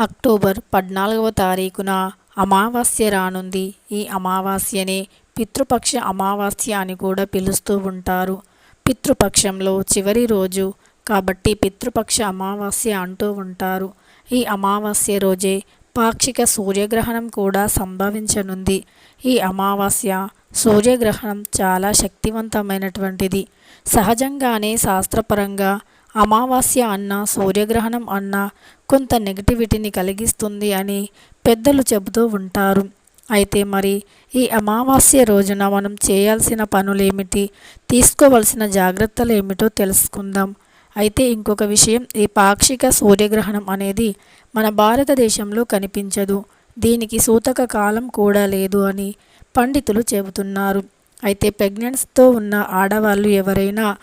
October పద్నాలుగవ తారీఖున అమావాస్య రానుంది. ఈ అమావాస్యనే పితృపక్ష అమావాస్య అని కూడా పిలుస్తూ ఉంటారు. పితృపక్షంలో చివరి రోజు కాబట్టి పితృపక్ష అమావాస్య అంటూ ఉంటారు. ఈ అమావాస్య రోజే పాక్షిక సూర్యగ్రహణం కూడా సంభవించనుంది. ఈ అమావాస్య సూర్యగ్రహణం చాలా శక్తివంతమైనటువంటిది. సహజంగానే శాస్త్రపరంగా అమావాస్య అన్న సూర్యగ్రహణం అన్న కొంత నెగటివిటీని కలిగిస్తుంది అని పెద్దలు చెబుతూ ఉంటారు. అయితే మరి ఈ అమావాస్య రోజున మనం చేయాల్సిన పనులేమిటి? తీసుకోవలసిన జాగ్రత్తలు ఏమిటో తెలుసుకుందాం. అయితే ఇంకొక విషయం ఈ పాక్షిక సూర్యగ్రహణం అనేది మన భారతదేశంలో కనిపించదు. దీనికి సూతక కాలం కూడా లేదు అని పండితులు చెబుతున్నారు. అయితే ప్రెగ్నెన్స్తో ఉన్న ఆడవాళ్ళు ఎవరైనా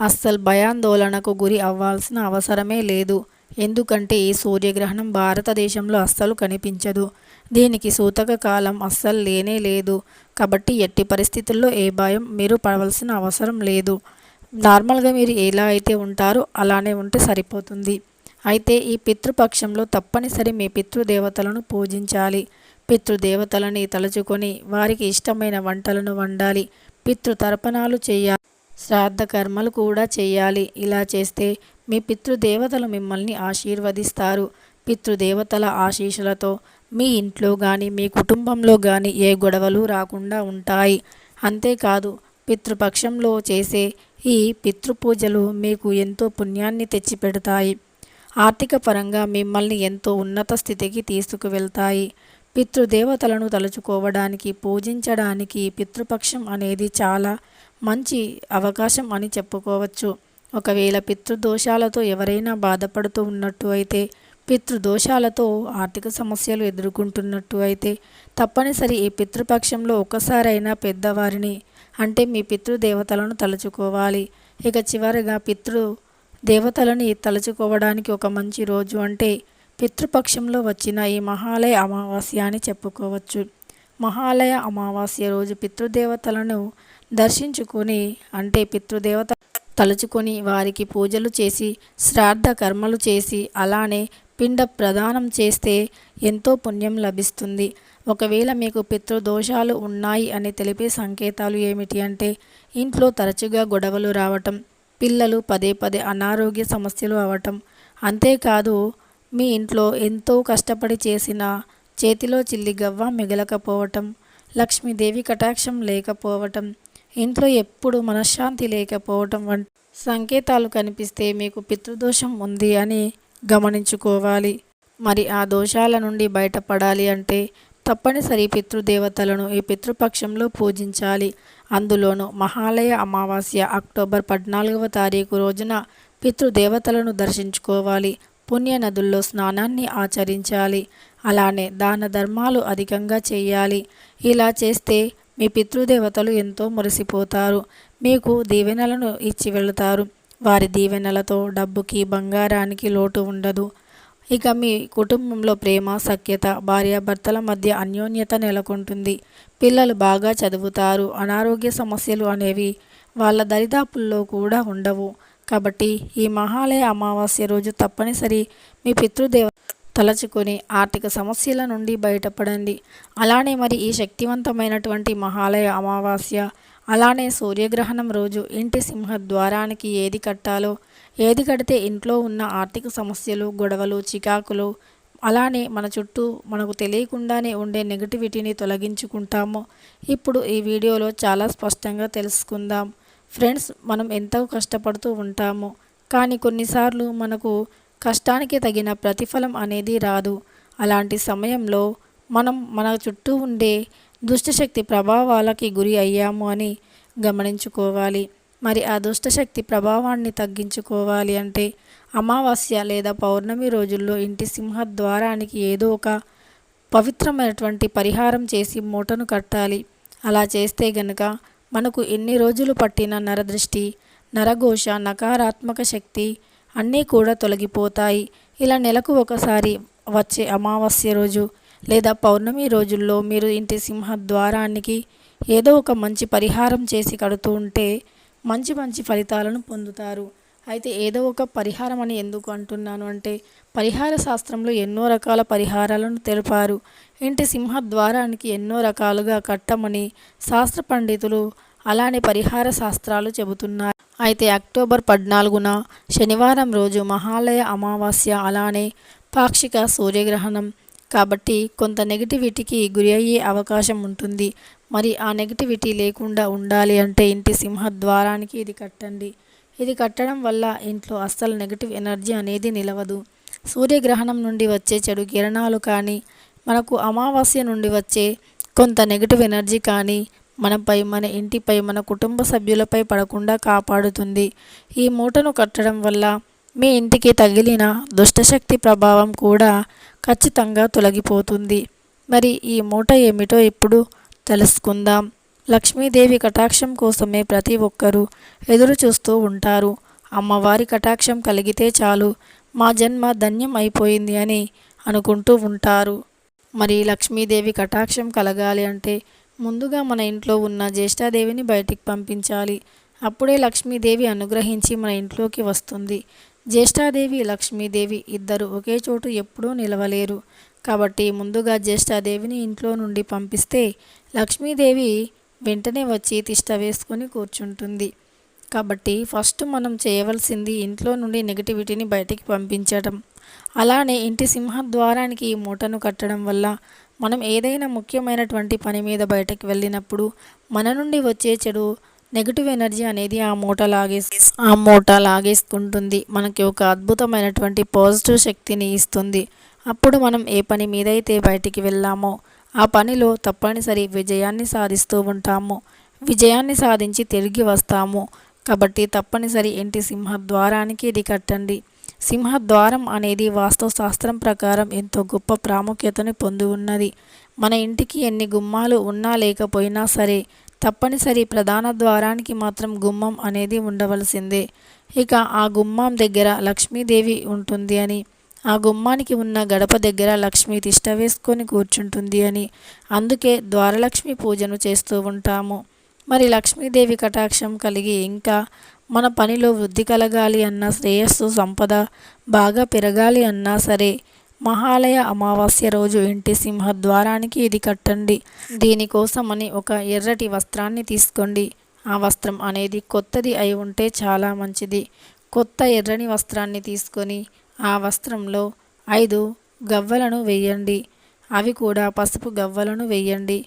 అస్సలు భయాందోళనకు గురి అవ్వాల్సిన అవసరమే లేదు. ఎందుకంటే ఈ సూర్యగ్రహణం భారతదేశంలో అస్సలు కనిపించదు. దీనికి సూతక కాలం అస్సలు లేనే లేదు. కాబట్టి ఎట్టి పరిస్థితుల్లో ఏ భయం మీరు పడవలసిన అవసరం లేదు. నార్మల్గా మీరు ఎలా అయితే ఉంటారో అలానే ఉంటే సరిపోతుంది. అయితే ఈ పితృపక్షంలో తప్పనిసరి మీ పితృదేవతలను పూజించాలి. పితృదేవతలని తలుచుకొని వారికి ఇష్టమైన వంటలను వండాలి. పితృతర్పణాలు చేయాలి. శ్రాద్ధ కర్మలు కూడా చేయాలి. ఇలా చేస్తే మీ పితృదేవతలు మిమ్మల్ని ఆశీర్వదిస్తారు. పితృదేవతల ఆశీస్సులతో మీ ఇంట్లో కానీ మీ కుటుంబంలో కానీ ఏ గొడవలు రాకుండా ఉంటాయి. అంతేకాదు పితృపక్షంలో చేసే ఈ పితృపూజలు మీకు ఎంతో పుణ్యాన్ని తెచ్చిపెడతాయి. ఆర్థిక పరంగా మిమ్మల్ని ఎంతో ఉన్నత స్థితికి తీసుకువెళ్తాయి. పితృదేవతలను తలుచుకోవడానికి పూజించడానికి పితృపక్షం అనేది చాలా మంచి అవకాశం అని చెప్పుకోవచ్చు. ఒకవేళ పితృదోషాలతో ఎవరైనా బాధపడుతూ ఉన్నట్టు అయితే పితృదోషాలతో ఆర్థిక సమస్యలు ఎదుర్కొంటున్నట్టు అయితే తప్పనిసరి ఈ పితృపక్షంలో ఒక్కసారైనా పెద్దవారిని అంటే మీ పితృదేవతలను తలుచుకోవాలి. ఇక చివరిగా పితృ దేవతలని తలుచుకోవడానికి ఒక మంచి రోజు అంటే పితృపక్షంలో వచ్చిన ఈ మహాలయ అమావాస్య అని చెప్పుకోవచ్చు. మహాలయ అమావాస్య రోజు పితృదేవతలను దర్శించుకొని అంటే పితృదేవత తలుచుకొని వారికి పూజలు చేసి శ్రాద్ధ కర్మలు చేసి అలానే పిండ ప్రదానం చేస్తే ఎంతో పుణ్యం లభిస్తుంది. ఒకవేళ మీకు పితృదోషాలు ఉన్నాయి అని తెలిపే సంకేతాలు ఏమిటి అంటే ఇంట్లో తరచుగా గొడవలు రావటం పిల్లలు పదే పదే అనారోగ్య సమస్యలు అవటం. అంతేకాదు మీ ఇంట్లో ఎంతో కష్టపడి చేసిన చేతిలో చిల్లి గవ్వ మిగలకపోవటం లక్ష్మీదేవి కటాక్షం లేకపోవటం ఇంట్లో ఎప్పుడు మనశ్శాంతి లేకపోవటం వంటి సంకేతాలు కనిపిస్తే మీకు పితృదోషం ఉంది అని గమనించుకోవాలి. మరి ఆ దోషాల నుండి బయటపడాలి అంటే తప్పనిసరి పితృదేవతలను ఈ పితృపక్షంలో పూజించాలి. అందులోనూ మహాలయ అమావాస్య అక్టోబర్ పద్నాలుగవ తారీఖు రోజున పితృదేవతలను దర్శించుకోవాలి. పుణ్య నదుల్లో స్నానాన్ని ఆచరించాలి. అలానే దాన ధర్మాలు అధికంగా చేయాలి. ఇలా చేస్తే మీ పితృదేవతలు ఎంతో మురిసిపోతారు. మీకు దీవెనలను ఇచ్చి వెళతారు. వారి దీవెనలతో డబ్బుకి బంగారానికి లోటు ఉండదు. ఇక మీ కుటుంబంలో ప్రేమ సఖ్యత భార్యాభర్తల మధ్య అన్యోన్యత నెలకొంటుంది. పిల్లలు బాగా చదువుతారు. అనారోగ్య సమస్యలు అనేవి వాళ్ళ దరిదాపుల్లో కూడా ఉండవు. కాబట్టి ఈ మహాలయ అమావాస్య రోజు తప్పనిసరి మీ పితృదేవ తలచుకొని ఆర్థిక సమస్యల నుండి బయటపడండి. అలానే మరి ఈ శక్తివంతమైనటువంటి మహాలయ అమావాస్య అలానే సూర్యగ్రహణం రోజు ఇంటి సింహ ద్వారానికి ఏది కట్టాలో ఏది కడితే ఇంట్లో ఉన్న ఆర్థిక సమస్యలు గొడవలు చికాకులు అలానే మన చుట్టూ మనకు తెలియకుండానే ఉండే నెగటివిటీని తొలగించుకుంటాము ఇప్పుడు ఈ వీడియోలో చాలా స్పష్టంగా తెలుసుకుందాం. ఫ్రెండ్స్ మనం ఎంతో కష్టపడుతూ ఉంటాము. కానీ కొన్నిసార్లు మనకు కష్టానికి తగిన ప్రతిఫలం అనేది రాదు. అలాంటి సమయంలో మనం మన చుట్టూ ఉండే దుష్టశక్తి ప్రభావాలకి గురి అయ్యాము అని గమనించుకోవాలి. మరి ఆ దుష్టశక్తి ప్రభావాన్ని తగ్గించుకోవాలి అంటే అమావాస్య లేదా పౌర్ణమి రోజుల్లో ఇంటి సింహద్వారానికి ఏదో ఒక పవిత్రమైనటువంటి పరిహారం చేసి మూటను కట్టాలి. అలా చేస్తే గనక మనకు ఎన్ని రోజులు పట్టిన నరదృష్టి నరఘోష నకారాత్మక శక్తి అన్నీ కూడా తొలగిపోతాయి. ఇలా నెలకు ఒకసారి వచ్చే అమావాస్య రోజు లేదా పౌర్ణమి రోజుల్లో మీరు ఇంటి సింహ ద్వారానికి ఏదో ఒక మంచి పరిహారం చేసి కడుతూ ఉంటే మంచి మంచి ఫలితాలను పొందుతారు. అయితే ఏదో ఒక పరిహారం అని ఎందుకు అంటున్నాను అంటే పరిహార శాస్త్రంలో ఎన్నో రకాల పరిహారాలను తెలిపారు. ఇంటి సింహద్వారానికి ఎన్నో రకాలుగా కట్టమని శాస్త్ర పండితులు అలానే పరిహార శాస్త్రాలు చెబుతున్నారు. అయితే అక్టోబర్ పద్నాలుగున శనివారం రోజు మహాలయ అమావాస్య అలానే పాక్షిక సూర్యగ్రహణం. కాబట్టి కొంత నెగిటివిటీకి గురి అయ్యే అవకాశం ఉంటుంది. మరి ఆ నెగిటివిటీ లేకుండా ఉండాలి అంటే ఇంటి సింహద్వారానికి ఇది కట్టండి. ఇది కట్టడం వల్ల ఇంట్లో అస్సలు నెగిటివ్ ఎనర్జీ అనేది నిలవదు. సూర్యగ్రహణం నుండి వచ్చే చెడు కిరణాలు కానీ మనకు అమావాస్య నుండి వచ్చే కొంత నెగిటివ్ ఎనర్జీ కానీ మనపై మన ఇంటిపై మన కుటుంబ సభ్యులపై పడకుండా కాపాడుతుంది. ఈ మూటను కట్టడం వల్ల మీ ఇంటికి తగిలిన దుష్టశక్తి ప్రభావం కూడా ఖచ్చితంగా తొలగిపోతుంది. మరి ఈ మూట ఏమిటో ఇప్పుడు తెలుసుకుందాం. లక్ష్మీదేవి కటాక్షం కోసమే ప్రతి ఒక్కరూ ఎదురు చూస్తూ ఉంటారు. అమ్మవారి కటాక్షం కలిగితే చాలు మా జన్మ ధన్యం అయిపోయింది అని అనుకుంటూ ఉంటారు. మరి లక్ష్మీదేవి కటాక్షం కలగాలి అంటే ముందుగా మన ఇంట్లో ఉన్న జ్యేష్ఠాదేవిని బయటికి పంపించాలి. అప్పుడే లక్ష్మీదేవి అనుగ్రహించి మన ఇంట్లోకి వస్తుంది. జ్యేష్ఠాదేవి లక్ష్మీదేవి ఇద్దరు ఒకే చోటు ఎప్పుడూ నిలవలేరు. కాబట్టి ముందుగా జ్యేష్ఠాదేవిని ఇంట్లో నుండి పంపిస్తే లక్ష్మీదేవి వెంటనే వచ్చి తిష్ట వేసుకొని కూర్చుంటుంది. కాబట్టి ఫస్ట్ మనం చేయవలసింది ఇంట్లో నుండి నెగిటివిటీని బయటికి పంపించడం అలానే ఇంటి సింహద్వారానికి ఈ మూటను కట్టడం వల్ల మనం ఏదైనా ముఖ్యమైనటువంటి పని మీద బయటకు వెళ్ళినప్పుడు మన నుండి వచ్చే చెడు నెగిటివ్ ఎనర్జీ అనేది ఆ మూట లాగే ఆ మూట లాగేసుకుంటుంది. మనకి ఒక అద్భుతమైనటువంటి పాజిటివ్ శక్తిని ఇస్తుంది. అప్పుడు మనం ఏ పని మీద అయితే బయటికి వెళ్ళామో ఆ పనిలో తప్పనిసరి విజయాన్ని సాధిస్తూ ఉంటాము. విజయాన్ని సాధించి తిరిగి వస్తాము. కాబట్టి తప్పనిసరి ఇంటి సింహ ద్వారానికి ఇది కట్టండి. సింహద్వారం అనేది వాస్తుశాస్త్రం ప్రకారం ఎంతో గొప్ప ప్రాముఖ్యతను పొంది ఉన్నది. మన ఇంటికి ఎన్ని గుమ్మాలు ఉన్నా లేకపోయినా సరే తప్పనిసరి ప్రధాన ద్వారానికి మాత్రం గుమ్మం అనేది ఉండవలసిందే. ఇక ఆ గుమ్మం దగ్గర లక్ష్మీదేవి ఉంటుంది అని ఆ గుమ్మానికి ఉన్న గడప దగ్గర లక్ష్మి తిష్ట వేసుకొని కూర్చుంటుంది అని అందుకే ద్వారలక్ష్మి పూజను చేస్తూ ఉంటాము. మరి లక్ష్మీదేవి కటాక్షం కలిగి ఇంకా మన పనిలో వృద్ధి కలగాలి అన్న శ్రేయస్సు సంపద బాగా పెరగాలి అన్నా సరే మహాలయ అమావాస్య రోజు ఇంటి సింహద్వారానికి ఇది కట్టండి. దీనికోసమని ఒక ఎర్రటి వస్త్రాన్ని తీసుకోండి. ఆ వస్త్రం అనేది కొత్తది అయి ఉంటే చాలా మంచిది. కొత్త ఎర్రని వస్త్రాన్ని తీసుకొని ఆ వస్త్రంలో ఐదు గవ్వలను వేయండి. అవి కూడా పసుపు గవ్వలను వేయండి.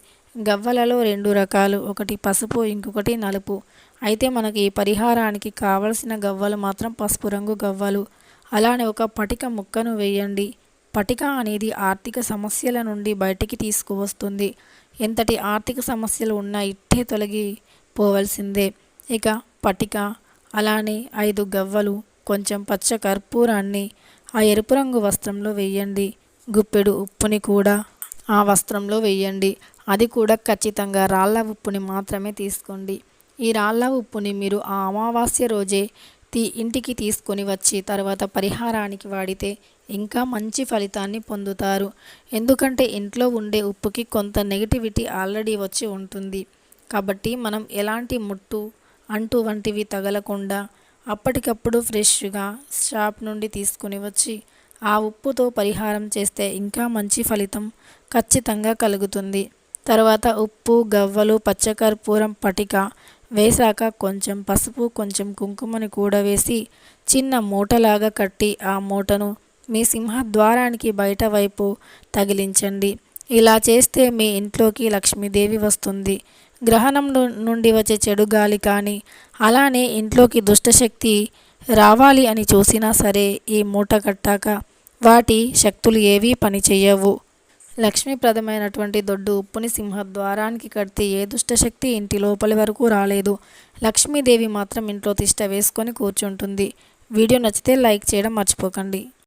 గవ్వలలో రెండు రకాలు ఒకటి పసుపు ఇంకొకటి నలుపు. అయితే మనకి ఈ పరిహారానికి కావలసిన గవ్వలు మాత్రం పసుపు రంగు గవ్వలు. అలానే ఒక పటిక ముక్కను వేయండి. పటిక అనేది ఆర్థిక సమస్యల నుండి బయటికి తీసుకువస్తుంది. ఎంతటి ఆర్థిక సమస్యలు ఉన్నా ఇట్టే తొలగి పోవలసిందే ఇక పటిక అలానే ఐదు గవ్వలు కొంచెం పచ్చ కర్పూరాన్ని ఆ ఎరుపు రంగు వస్త్రంలో వేయండి. గుప్పెడు ఉప్పుని కూడా ఆ వస్త్రంలో వేయండి. అది కూడా ఖచ్చితంగా రాళ్ళ ఉప్పుని మాత్రమే తీసుకోండి. ఈ రాళ్ళ ఉప్పుని మీరు ఆ అమావాస్య రోజే తీ ఇంటికి తీసుకొని వచ్చి తర్వాత పరిహారానికి వాడితే ఇంకా మంచి ఫలితాన్ని పొందుతారు. ఎందుకంటే ఇంట్లో ఉండే ఉప్పుకి కొంత నెగిటివిటీ ఆల్రెడీ వచ్చి ఉంటుంది. కాబట్టి మనం ఎలాంటి ముట్టు అంటు వంటివి తగలకుండా అప్పటికప్పుడు ఫ్రెష్గా షాప్ నుండి తీసుకుని వచ్చి ఆ ఉప్పుతో పరిహారం చేస్తే ఇంకా మంచి ఫలితం ఖచ్చితంగా కలుగుతుంది. తర్వాత ఉప్పు గవ్వలు పచ్చకర్పూరం పటిక వేశాక కొంచెం పసుపు కొంచెం కుంకుమని కూడా వేసి చిన్న మూటలాగా కట్టి ఆ మూటను మీ సింహద్వారానికి బయట వైపు తగిలించండి. ఇలా చేస్తే మీ ఇంట్లోకి లక్ష్మీదేవి వస్తుంది. గ్రహణం నుండి వచ్చే చెడు గాలి కానీ అలానే ఇంట్లోకి దుష్టశక్తి రావాలి అని చూసినా సరే ఈ మూట కట్టాక వాటి శక్తులు ఏవీ పనిచేయవు. లక్ష్మీప్రదమైనటువంటి దొడ్డు ఉప్పుని సింహద్వారానికి కడితే ఏ దుష్టశక్తి ఇంటి లోపలి వరకు రాలేదు. లక్ష్మీదేవి మాత్రం ఇంట్లో తిష్ట వేసుకొని కూర్చుంటుంది. వీడియో నచ్చితే లైక్ చేయడం మర్చిపోకండి.